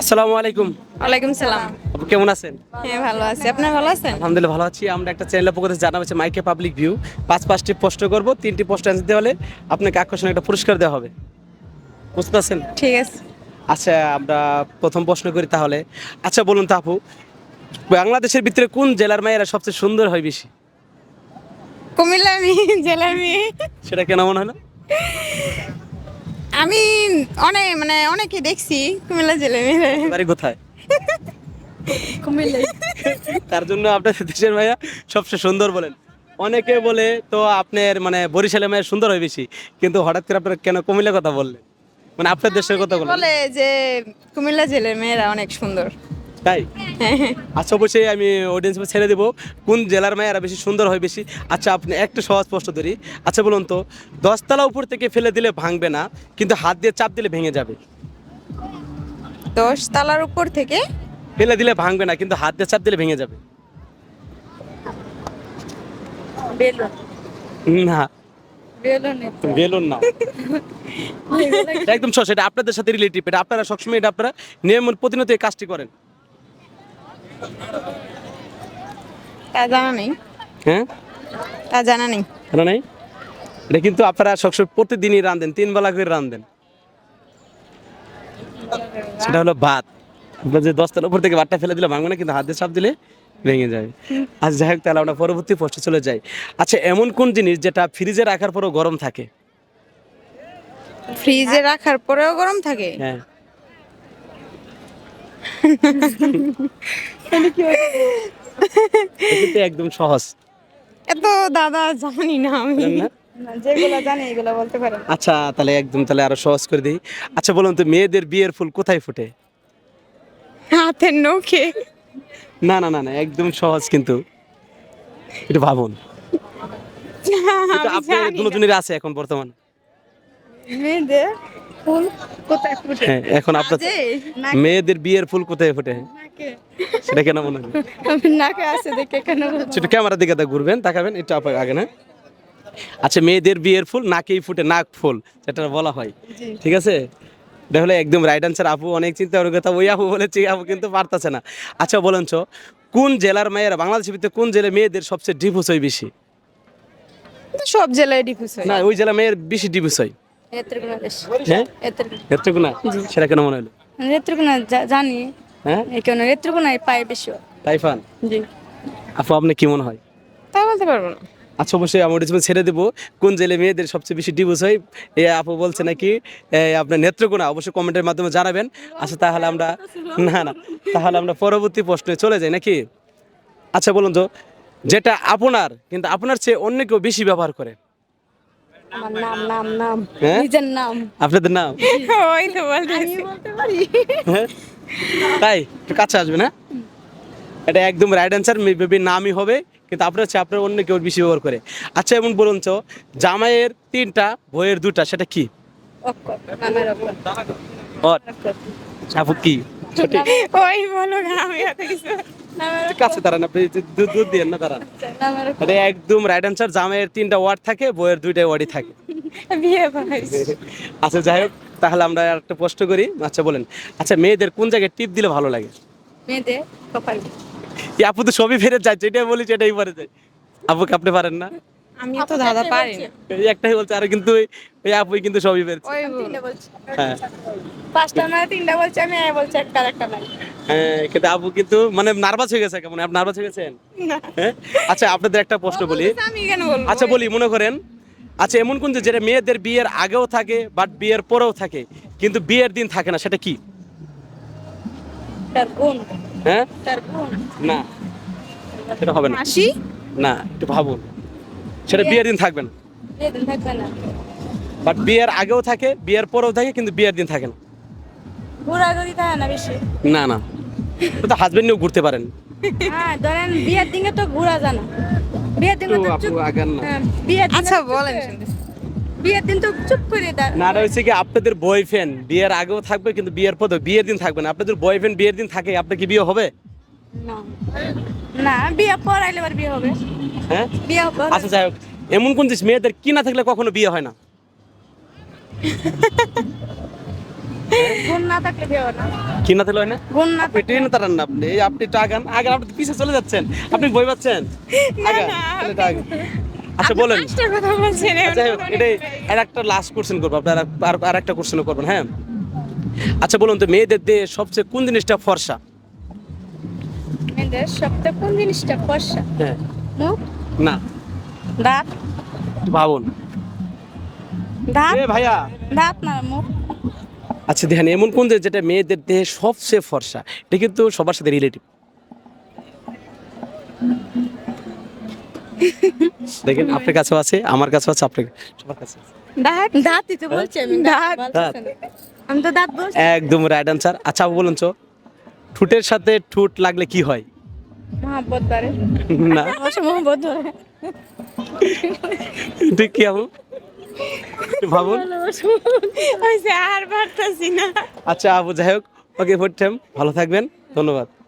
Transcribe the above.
আসসালামু আলাইকুম। ওয়ালাইকুম সালাম। আপু কেমন আছেন? হ্যাঁ ভালো আছি। আপনার ভালো আছেন? আলহামদুলিল্লাহ ভালো আছি। আমরা একটা চ্যানেলের পক্ষ থেকে জানা হচ্ছে মাইকে পাবলিক ভিউ। পাঁচ পাঁচটি প্রশ্ন করব তিনটি প্রশ্ন অ্যান্সার দেওয়া হলে আপনাকে আকর্ষণীয় একটা পুরস্কার দেওয়া হবে। বুঝতে পারছেন? ঠিক আছে। আচ্ছা আমরা প্রথম প্রশ্ন করি তাহলে। আচ্ছা বলুন তো আপু বাংলাদেশের ভিতরে কোন জেলার মেয়েরা সবচেয়ে সুন্দর হয় বেশি? কুমিল্লা মেয়ে জেলার মেয়ে। সেটা কেন মনে হলো আমি অনেক মানে অনেকে দেখছি কুমিল্লা জেলে মেয়ে বাড়ি কোথায়? কুমিল্লা। তার জন্য আপনার দেশের ভাইয়া সবচেয়ে সুন্দর বলেন। অনেকে বলে তো আপনার মানে বরিশালে মেয়ের সুন্দর হয় বেশি। কিন্তু হঠাৎ করে আপনার কেন কুমিল্লা কথা বললেন? মানে আপনার দেশের কথা বলে যে কুমিল্লা জেলের মেয়েরা অনেক সুন্দর। তাই? আচ্ছা অবশ্যই আমি অডিয়েন্স ছেড়ে দেবো। কোন জেলার মেয়েরা বেশি সুন্দর হয় বেশি? আচ্ছা আপনি একটা সহজ প্রশ্ন ধরি। আচ্ছা বলুন তো দশতলা উপর থেকে ফেলে দিলে ভাঙবে না কিন্তু হাত দিয়ে চাপ দিলে ভেঙে যাবে। দশ তালার উপর থেকে? ফেলে দিলে ভাঙবে না কিন্তু হাত দিয়ে চাপ দিলে ভেঙে যাবে। না। বেলুন না। একদম এটা আপনাদের সাথে রিলেটিভ এটা আপনারা সবসময় এটা আপনারা নিয়ম প্রতিনিয়ত এই কাজটি করেন। তা জানা নেই। হ্যাঁ? তা জানা নেই। জানা নাই? এটা কিন্তু আপনারা সবসময় প্রতিদিনই রান্ধেন তিন বেলা করে রান্ধেন সেটা হলো ভাত আপনার যে দশটার উপর থেকে ভাতটা ফেলে দিলে ভাঙবে না কিন্তু হাত চাপ দিলে ভেঙে যাবে আচ্ছা যাই হোক তাহলে আমরা পরবর্তী পোস্টে চলে যাই। আচ্ছা এমন কোন জিনিস যেটা ফ্রিজে রাখার পরও গরম থাকে? ফ্রিজে রাখার পরেও গরম থাকে? হ্যাঁ। এটা একদম সহজ। এত দাদা জানি না আমি। যেগুলো জানি এগুলো বলতে পারেন। আচ্ছা তাহলে একদম তাহলে আরও সহজ করে দিই। আচ্ছা বলুন তো মেয়েদের বিয়ের ফুল কোথায় ফুটে? হাতের নৌকে না না না না একদম সহজ কিন্তু। এটা ভাবুন। এটা আপনার। দুজনের আছে এখন বর্তমান। মেয়েদের? ফুল কোথায় ফুটে? হ্যাঁ এখন আপনার মেয়েদের বিয়ের ফুল কোথায় ফুটে? সেটা কেন মনে হয়? নাকে আছে দেখে কেন? সেটা ক্যামেরার দিকে ঘুরবেন তাকাবেন একটু আপ- আগে না? আচ্ছা মেয়েদের বিয়ের ফুল নাকেই ফুটে নাক ফুল যেটা বলা হয়। ঠিক আছে? এটা হলো একদম রাইট আনসার আপু অনেক চিন্তা করার কথা ওই আপু বলেছে আপু কিন্তু পারতেছে না। আচ্ছা বলেন তো, কোন জেলার মেয়েরা বাংলাদেশের ভিতরে কোন জেলার মেয়েদের সবচেয়ে ডিভোর্স হয় বেশি? সব জেলায় ডিফিউজ হয়। না ওই জেলা মেয়ের বেশি ডিভোর্স হয়। নেত্রকোনা দেশ। হ্যাঁ নেত্রকোনা। নেত্রকোনা? সেটা কেন মনে হলো? নেত্রকোনা জানি। হ্যাঁ? এই কারণে নেত্রকোনায় পায় বেশি তাইফান? জি। আপু আপনি কি মনে হয়? তা বলতে পারব না। আচ্ছা অবশ্যই আমার ডিসপ্লে ছেড়ে দেবো। কোন জেলে মেয়েদের সবচেয়ে বেশি ডিভোর্স হয়? এ আপু বলছে নাকি আপনার নেত্রকোনা। অবশ্যই কমেন্টের মাধ্যমে জানাবেন। আচ্ছা তাহলে আমরা না না তাহলে আমরা পরবর্তী প্রশ্নে চলে যাই নাকি? আচ্ছা বলুন তো যেটা আপনার কিন্তু আপনার চেয়ে অন্য কেউ বেশি ব্যবহার করে। আমার নাম নাম নাম হ্যাঁ? নিজের নাম। আপনাদের নাম? ওই তো বলতে বলতে পারি। হ্যাঁ? তাই একটু কাছে আসবে না এটা একদম রাইট অ্যান্সার মেবি নামই হবে কিন্তু আপনার চেয়ে আপনার অন্য কেউ বেশি ব্যবহার করে। আচ্ছা এমন বলুন তো জামাইয়ের তিনটা বইয়ের দুটা সেটা কি? অক্ষর নামের অক্ষর। ওর আপু কি? ওই বলো আমি এত কিছু নামের কাছে দাঁড়ান আপনি দুধ দিয়ে না দাঁড়ান। এটা একদম রাইট অ্যান্সার জামাইয়ের তিনটা ওয়ার্ড থাকে বইয়ের দুইটা ওয়ার্ডই থাকে। আচ্ছা যাই হোক তাহলে আমরা একটা প্রশ্ন করি। আচ্ছা বলেন। আচ্ছা মেয়েদের কোন জায়গায় টিপ দিলে ভালো লাগে? মেয়েদের কপাল। আপু তো সবই ফেরত যাচ্ছে এটাই বলি এটাই পারে যায় আপুকে আপনি পারেন না? আমি তো দাদা পারি না। এই একটাই বলছে আর কিন্তু ওই- আপুই কিন্তু সবই পেরেছে। ওই তিনটা বলছি। হ্যাঁ। পাঁচটা না তিনটা বলছি আমি এক বলছি একটা একটা নাই। হ্যাঁ কিন্তু আপু কিন্তু মানে নার্ভাস হয়ে গেছে কেমন? আপনি নার্ভাস হয়ে গেছেন? হ্যাঁ? আচ্ছা আপনাদের একটা প্রশ্ন বলি। আমি কেন বলব? আচ্ছা বলি মনে করেন। আচ্ছা এমন কোন যে যেটা মেয়েদের বিয়ের আগেও থাকে বাট বিয়ের পরেও থাকে কিন্তু বিয়ের দিন থাকে না সেটা কি? তার গুণ হ্যাঁ? তার গুণ না সেটা হবে না। মাসি? না একটু ভাবুন। সেটা বিয়ের দিন থাকবে না। বিয়ে দিন থাকবে না। বাট বিয়ের আগেও থাকে বিয়ের পরেও থাকে কিন্তু বিয়ের দিন থাকে না। ঘোরাঘুরি থাকে না বেশি। না না। তো হাজবেন্ড নিয়েও ঘুরতে পারেন। হ্যাঁ ধরেন বিয়ের দিনে তো ঘোরা জানা বিয়ের দিনে তো তো আপু আগান না। হ্যাঁ, বিয়ের আচ্ছা, বলেন, বিয়ের দিন তো চুপ করে দা- না হচ্ছে কি আপনাদের বয়ফ্রেন্ড বিয়ের আগেও থাকবে কিন্তু বিয়ের পরে বিয়ের দিন থাকবে না। আপনাদের বয়ফ্রেন্ড বিয়ের দিন থাকে আপনার কি বিয়ে হবে? না। বিয়ে পড়াইলে আবার বিয়ে হবে। হ্যাঁ? বিয়ে আচ্ছা যাই হোক। এমন কোন জিনিস মেয়েদের কি না থাকলে কখনো বিয়ে হয় না? গুণ না থাকলে না কি না। তাহলে হয় না? গুণ না আপনি ট্রেনে তারান না আপনি। আপনি একটু আগান আগান আপনি তো চলে যাচ্ছেন। আপনি বই পাচ্ছেন। আচ্ছা বলেন। কথা বলছেন যাই হোক এটাই আর একটা লাস্ট কোশ্চেন করব। আপনার আর একটা করবেন হ্যাঁ? আচ্ছা বলুন তো মেয়েদের দিয়ে সবচেয়ে কোন জিনিসটা ফর্সা? কোন জিনিসটা? ফর্সা? হ্যাঁ। মুখ না। দাঁত? ভাবুন দাঁত? এ ভাইয়া। দাঁত না মুখ আচ্ছা দেখেন এমন কোন যেটা মেয়েদের দেহে সবচেয়ে ফর্সা এটা কিন্তু সবার সাথে রিলেটিভ দেখেন আপনার কাছেও আছে আমার কাছেও আছে আপনার সবার কাছে। দাঁত? দাঁতই তো বলছি আমি দাঁত দাঁত। আমি তো দাঁত বলছি। একদম রাইট আনসার আচ্ছা আপু বলুন তো ঠুটের সাথে ঠুট লাগলে কি হয়? না। ধরে। কি আপু ভাবুন। হয়েছে আর পারতাছি না। আচ্ছা আবু যাই হোক। ওকে ভোট ভালো থাকবেন। ধন্যবাদ।